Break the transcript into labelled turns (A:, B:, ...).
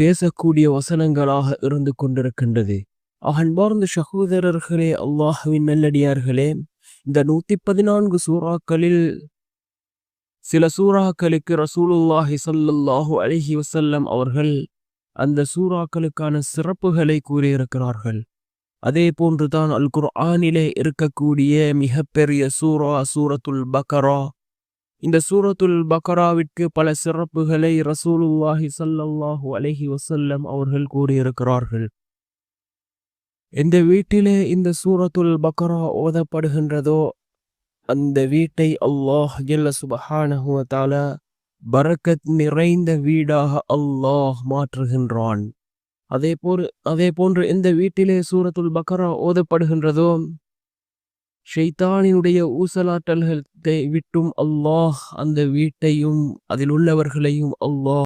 A: பேசக்கூடிய வசனங்களாக இருந்து கொண்டிருக்கின்றது. அன்பார்ந்த சகோதரர்களே அல்லாஹுவின் நல்லடியார்களே இந்த நூத்தி பதினான்கு சூறாக்களில் சில சூறாக்களுக்கு ரசூலுல்லாஹி சல்லுல்லாஹு அலைஹி வசல்லம் அவர்கள் அந்த சூறாக்களுக்கான சிறப்புகளை கூறியிருக்கிறார்கள். அதே போன்றுதான் அல் குர்ஆனிலே இருக்கக்கூடிய மிகப்பெரிய சூரா சூரத்துல் பக்கரா இந்த சூரத்துல் பக்கராவிற்கு பல சிறப்புகளை ரசூலுல்லாஹி ஸல்லல்லாஹு அலஹி வசல்லம் அவர்கள் கூறியிருக்கிறார்கள். எந்த வீட்டிலே இந்த சூரத்துல் பக்கரா ஓதப்படுகின்றதோ அந்த வீட்டை அல்லாஹ் ஜல்ல சுபஹானஹுவத்தால பரக்கத் நிறைந்த வீடாக அல்லாஹ் மாற்றுகின்றான். அதே போல் அதே போன்று எந்த வீட்டிலே சூரத்துல் பக்கரா ஓதப்படுகின்றதோ ஷைத்தானினுடைய ஊசலாட்டல்களை விட்டும் அல்லாஹ் அந்த வீட்டையும் அதில் உள்ளவர்களையும் அல்லாஹ்